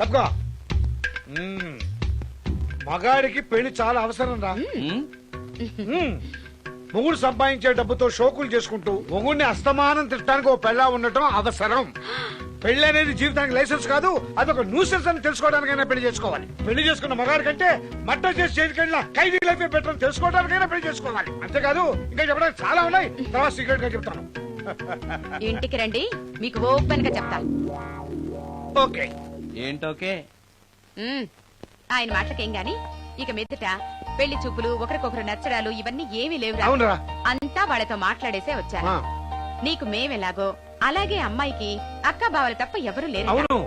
తప్పుకో. మ్మ్. మగాడికి పెళ్ళి చాలా అవసరం రా. మ్మ్. మొగుడు సంపాదించే డబ్బుతో షోకులు చేసుకుంటూ మొగుడిని అస్తమానం తిట్టడానికి ఓ పెళ్ళ ఉండటం అవసరం. పెళ్ళి అనేది జీవితానికి లైసెన్స్ కాదు అదొక న్యూసెన్స్ అని తెలుసుకోవడానికైనా పెళ్ళి చేసుకోవాలి. పెళ్ళి చేసుకున్న మగాడి కంటే మట్ట చేసి చేయకుండా ఖైదీ లైఫ్ బెటర్ అని తెలుసుకోవడానికైనా పెళ్ళి చేసుకోవాలి. అంతేకాదు ఇంకా చెప్పడానికి చాలా ఉన్నాయి. తర్వాత సీక్రెట్గా చెప్తాను. ఇంటికి రండి మీకు ఓపెన్గా చెప్తా ఓకే. ఏంటోకే? ఉమ్, ఆయన మాటలకేం గాని? ఇక మీదట పెళ్ళి చూపులు ఒకరికొకరు నచ్చడాలు ఇవన్నీ ఏమీ లేవురా అవునరా. అంతా వాళ్ళతో మాట్లాడేసే వచ్చాను ఆ, నీకు మేమెలాగో అలాగే అమ్మాయికి అక్క బావలు తప్ప ఎవరు లేరు అవును.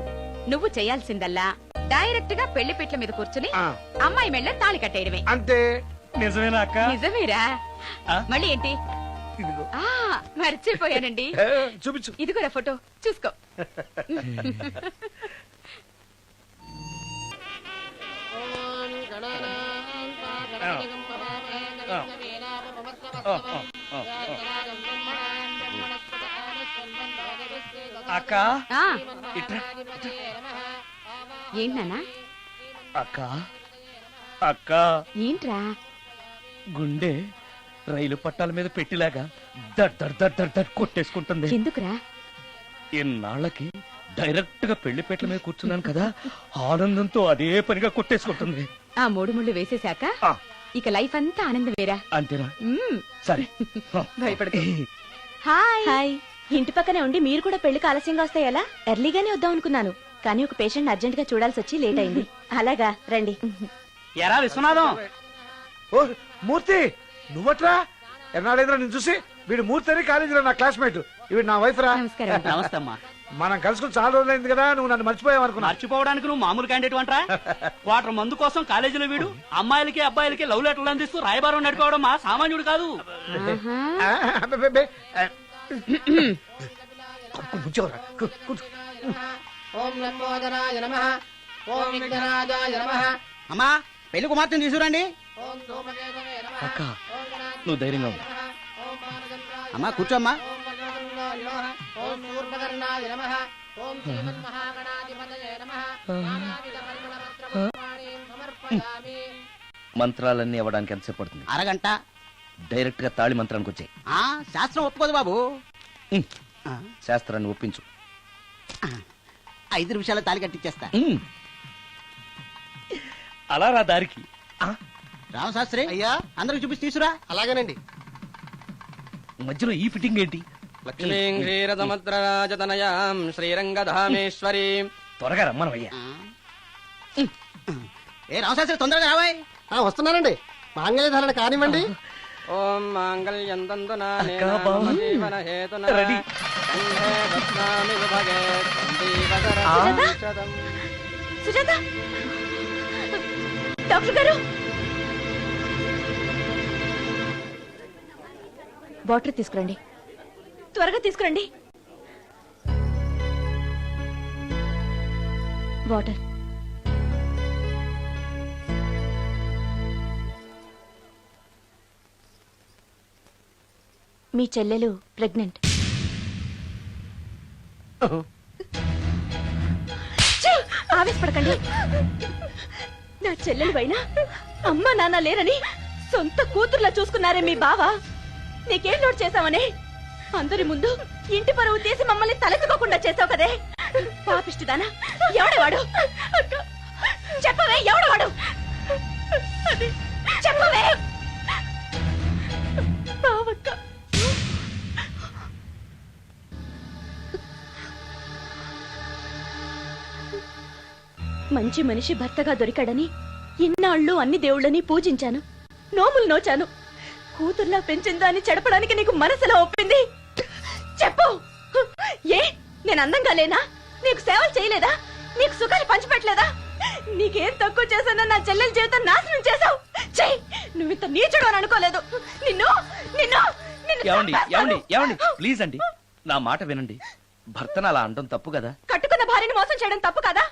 నువ్వు చేయాల్సిందల్లా డైరెక్ట్గా పెళ్ళి పీటల మీద కూర్చుని ఆ, అమ్మాయి మెళ్ళ తాళి కట్టేయడమే. అంతే. నిజమేనా అక్క? నిజమేరా? ఆ? మళ్ళీ ఏంటి? ఇదిగో. ఆ మర్చిపోయానండి. ఏ, చూపించు ఇదిగోరా ఫోటో. చూసుకో. అక్క ఇట్రా ఏంటన్నా అక్క అక్క ఏంట్రా గుండె రైలు పట్టాల మీద పెట్టిలాగా దడ్ దడ్ దడ్ దడ్ దడ్ కొట్టేసుకుంటుంది ఎందుకురా ఇన్నాళ్ళకి డైరెక్ట్గా పెళ్ళి పెట్టల మీద కూర్చున్నాను కదా ఆనందంతో అదే పనిగా కొట్టేసుకుంటుంది ఆ మూడు ముళ్ళు వేసేశాక ఇక లైఫ్ అంతా ఆనందం వేరా? అంతేనా. సరే. భయపడకు. హాయ్. హాయ్. ఇంటి పక్కనే ఉండి మీరు కూడా పెళ్ళికి ఆలస్యంగా వస్తే ఎలా? ఎర్లీగానే వద్దాం అనుకున్నాను. కానీ ఒక పేషెంట్ అర్జెంట్గా చూడాల్సి వచ్చి లేట్ అయింది. అలాగా రండి. ఎరా విశ్వనాథం. ఓ మూర్తి! నువ్వట్రా? ఎన్నాడైందిరా నేను చూసి? వీడు మూర్తి అని కాలేజీలో నా క్లాస్మేట్. వీడు నా వైఫ్ రా. నమస్కారం. నమస్తే అమ్మా. మనం కలుసుకుని చాలా రోజులైంది కదా నువ్వు నన్ను మర్చిపోయావు అనుకున్నా. మర్చిపోవడానికి నువ్వు మామూలు క్యాండిడేట్ అంటరా? వాటర్ మందు కోసం కాలేజీలో వీడు అమ్మాయిలకి అబ్బాయిలకి లవ్ లెటర్లు అందిస్తూ రాయబారం నడుకోవడం మా సామాన్యుడు కాదు. అమ్మా పెళ్ళి కుమార్తెను తీసుకురండి. ఓం ధూమకేతవే నమ. అక్క నువ్వు ధైర్యంగా అమ్మా కూర్చోమ్మా నమ. ఓం శ్రీమన్మహాగణాధిపతయే నమ. సమర్పయామి. మంత్రాలన్నీ ఇవ్వడానికి ఎంతసేపు పడుతుంది? అరగంట. డైరెక్ట్గా తాళి మంత్రానికి వచ్చాయి. ఆ శాస్త్రం ఒప్పుకోదు బాబు. శాస్త్రాన్ని ఒప్పించు. ఐదు నిమిషాలు తాలి కట్టించేస్తా. అలా రా దారికి. ఆ, రామశాస్త్రి అయ్యా. అందరికి చూపించి తీసురా. అలాగేనండి. మధ్యలో ఈ ఫిట్టింగ్ ఏంటి? లక్ష్మీం. క్షీరసముద్రరాజతనయాం శ్రీరంగధామేశ్వరీం. త్వరగా రమ్మనవయ్యా. ఏ రామశాస్త్రి తొందరగా రావాయ్ వస్తున్నానండి. మాంగళ్యధారణ కానివ్వండి. ఓం మాంగళ్యం. జీవన హేతునా. సుజాత? డాక్టర్ గారు? వాటర్ తీసుకురండి. త్వరగా తీసుకురండి. వాటర్. మీ చెల్లెలు ప్రెగ్నెంట్! ఆవేశపడకండి. నా చెల్లెలు పైన అమ్మ నాన్న లేరని సొంత కూతుర్లా చూసుకున్నారే మీ బావ. నీకేం లోటు చేశావనే? అందరి ముందు ఇంటి పరువు తీసి మమ్మల్ని తలెత్తుకోకుండా చేసావు కదే. పాపిష్టిదానా ఎవడేవాడు? చెప్పవే ఎవడవాడు? చెప్పవే. బావక్క మంచి మనిషి భర్తగా దొరికాడని ఇన్నాళ్ళు అన్ని దేవుళ్ళని పూజించాను. నోములు నోచాను. కూతుర్లా పెంచిందా అని చెడపడానికి నీకు మనసులో ఒప్పింది. చెప్పు. ఏ? నేను అందంగా లేనా? నీకు సేవలు చేయలేదా? నీకు సుఖాలు పంచిపెట్టలేదా? నీకేం తక్కువ చేశానో నా చెల్లెల జీవితం నాశనం చేశావు. చెయ్యి నువ్వు ఇంత నీచుడు అని అనుకోలేదు. నిన్ను నిన్ను నిన్ను ఏమండి చంపేస్తాను. ఏమండి ఏమండి ప్లీజ్ అండి. నా మాట వినండి. భర్తను అలా అనడం తప్పు కదా? కట్టుకున్న భార్యని మోసం చేయడం తప్పు కదా?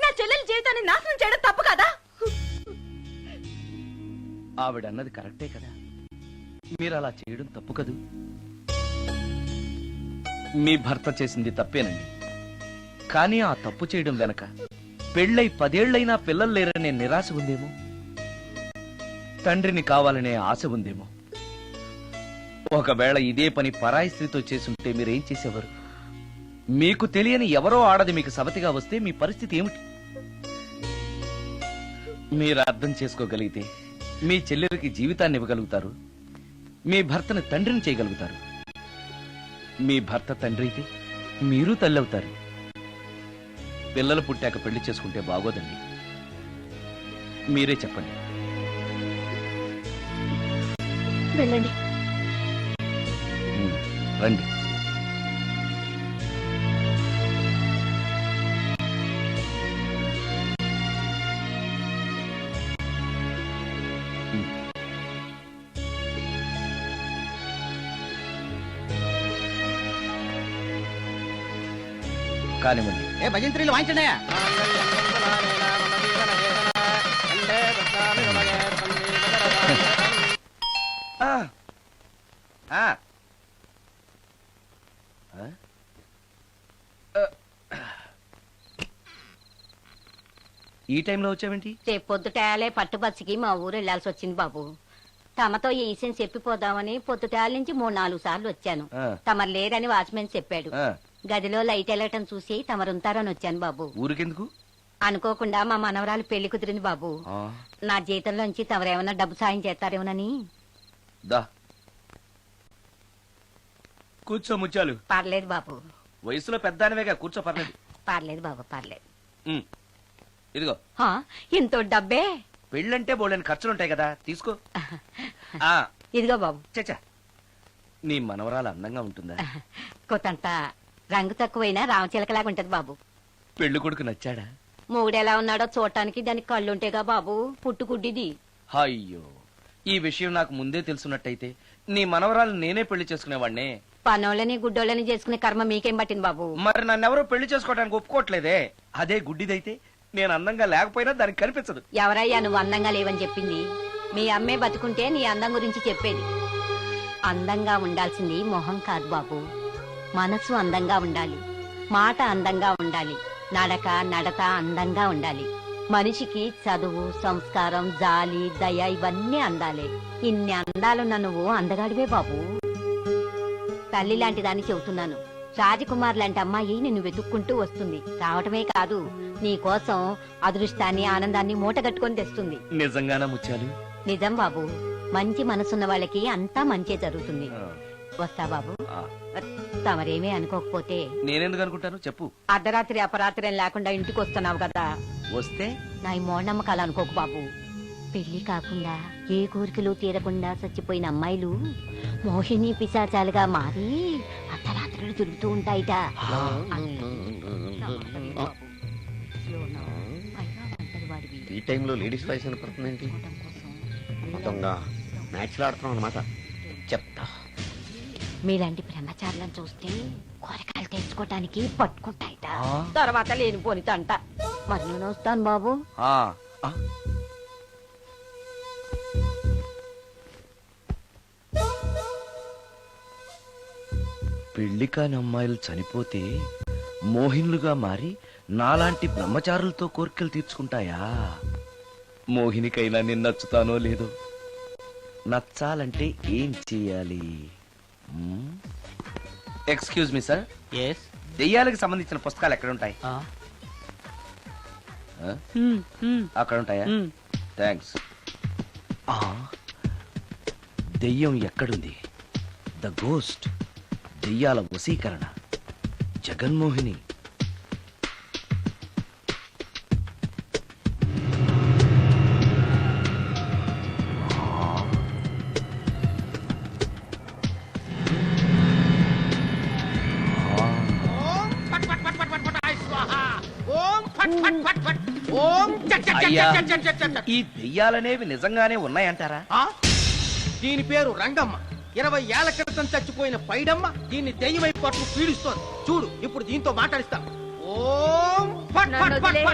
నా చెల్లెల జీవితాన్ని నాశనం చేయడం తప్పు కదా? ఆవిడ అన్నది కరెక్టే కదా? మీరు అలా చేయడం తప్పు కదూ? మీ భర్త చేసింది తప్పేనండి. కానీ ఆ తప్పు చేయడం వెనక పెళ్ళై పదేళ్ళైనా పిల్లలు లేరనే నిరాశ ఉందేమో? తండ్రిని కావాలనే ఆశ ఉందేమో? ఒకవేళ ఇదే పని పరాయి స్త్రీతో చేసుంటే మీరేం చేసేవారు? మీకు తెలియని ఎవరో ఆడది మీకు సవతిగా వస్తే మీ పరిస్థితి ఏమిటి? మీరు అర్థం చేసుకోగలిగితే మీ చెల్లెలకి జీవితాన్ని ఇవ్వగలుగుతారు. మీ భర్తను తండ్రిని చేయగలుగుతారు. మీ భర్త తండ్రి అయితే మీరు తల్లి అవుతారు పిల్లలు పుట్టాక పెళ్ళి చేసుకుంటే బాగోదండి. మీరే చెప్పండి. వెళ్ళండి. రండి. కానివ్వండి ఏ భజంత్రీలు వాయించండి ఆ. ఆ. ఆ? ఈ టైంలో వచ్చావేంటి రేపు పొద్దుటాలే పట్టుబస్సుకి మా ఊరు వెళ్ళాల్సి వచ్చింది బాబు తమతో ఈ విషయం చెప్పిపోదామని పొద్దుటాల నుంచి మూడు నాలుగు సార్లు వచ్చాను. తమరు లేరని వాచ్మెన్ చెప్పాడు గదిలో లైట్ వెళ్ళటం చూసి తమరుంటారని వచ్చాను బాబు. ఊరికెందుకు? అనుకోకుండా మా మనవరాలు పెళ్ళి కుదిరింది బాబు. ఆ, నా జీతంలోంచి తమరేమన్నా డబ్బు సాయం చేస్తారేమోనని. దా. కూర్చో ముత్యాలు. పర్లేదు బాబు. వయసులో పెద్దానివేగా కూర్చో పర్లేదు. పర్లేదు బాబు పర్లేదు. ఉమ్. ఇదిగో. హా, ఇంతో డబ్బే? పెళ్ళంటే బోళ్ళని ఖర్చులుంటాయి కదా తీసుకో. ఆ. ఇదిగో బాబు. చచ్చా నీ మనవరాలు అందంగా ఉంటుందా? కొత్తంత రంగు తక్కువైనా రామచిలకలాగా ఉంటది బాబు. పెళ్ళి కొడుకు నచ్చాడా? మూడెలా ఉన్నాడో చూడటానికి దానికి కళ్ళుంటేగా బాబు పుట్టుకుడ్డిది. అయ్యో ఈ విషయం నాకు ముందే తెలుసున్నట్టయితే నీ మనవరాలు నేనే పెళ్ళి చేసుకునేవాడినే పనోళ్ళని గుడ్డోళ్ళని చేసుకునే కర్మ మీకేం పట్టింది బాబు? మరి నన్నెవరూ పెళ్ళి చేసుకోవడానికి ఒప్పుకోవట్లేదే? అదే గుడ్డిదైతే నేను అందంగా లేకపోయినా దానికి కనిపించదు. ఎవరయ్యా నువ్వు అందంగా లేవని చెప్పింది? మీ అమ్మే బతుకుంటే నీ అందం గురించి చెప్పేది. అందంగా ఉండాల్సింది మొహం కాదు బాబు. మనసు అందంగా ఉండాలి. మాట అందంగా ఉండాలి. నడక నడత అందంగా ఉండాలి. మనిషికి చదువు సంస్కారం జాలి దయ ఇవన్నీ అందాలే. ఇన్ని అందాలున్న నువ్వు అందగాడివే బాబు. తల్లి లాంటి దాన్ని చెబుతున్నాను. రాజకుమార్ లాంటి అమ్మాయి నిన్ను వెతుక్కుంటూ వస్తుంది. రావటమే కాదు నీ కోసం అదృష్టాన్ని ఆనందాన్ని మూటగట్టుకొని తెస్తుంది. నిజంగానా ముత్యాలు? నిజం బాబు. మంచి మనసున్న వాళ్ళకి అంతా మంచే జరుగుతుంది. వస్తా బాబు. తమరేమీ అనుకోకపోతే. నేనెందుకు అనుకుంటాను? చెప్పు. అర్ధరాత్రి అపరాత్రి లేకుండా ఇంటికి వస్తున్నావు కదా. వస్తే? నా ఈ మూఢనమ్మకాలు అనుకోకు బాబు. పెళ్ళి కాకుండా ఏ కోరికలు తీరకుండా చచ్చిపోయిన అమ్మాయిలు మోహిని పిశాచాలుగా మారి అర్ధరాత్రులు తిరుగుతూ ఉంటాయిట. ఈ టైంలో లేడీస్ వాయిస్ వినపడుతుంది ఏంటి మొత్తంగా మ్యాచ్లు ఆడుతున్నాం అనమాట చెప్తా. మీలాంటి బ్రహ్మచారులను చూస్తే కోరికలు తెచ్చుకోవటానికి పట్టుకుంటాయిట. తర్వాత లేనిపోని తంట. మరి నేను వస్తాను బాబు. పెళ్ళి కాని అమ్మాయిలు చనిపోతే మోహిన్లుగా మారి నాలాంటి బ్రహ్మచారులతో కోరికలు తీర్చుకుంటాయా? మోహినికైనా నేను నచ్చుతానో లేదో? నచ్చాలంటే ఏం చెయ్యాలి ఎక్స్క్యూజ్ మీ సార్ ఎస్ దెయ్యాలకు సంబంధించిన పుస్తకాలు ఎక్కడ ఉంటాయి? అక్కడ ఉంటాయా థ్యాంక్స్ దెయ్యం ఎక్కడుంది? ద గోస్ట్ దెయ్యాల వశీకరణ. జగన్మోహిని. ఈ దెయ్యాలనేవి నిజంగానే ఉన్నాయంటారా? దీని పేరు రంగమ్మ. ఇరవై ఏళ్ళ క్రితం చచ్చిపోయిన పైడమ్మ దీన్ని దెయ్యమై పట్టు పీడిస్తోంది. చూడు ఇప్పుడు దీంతో మాట్లాడిస్తా. ఓం ఫట్ ఫట్ ఫట్ ఫట్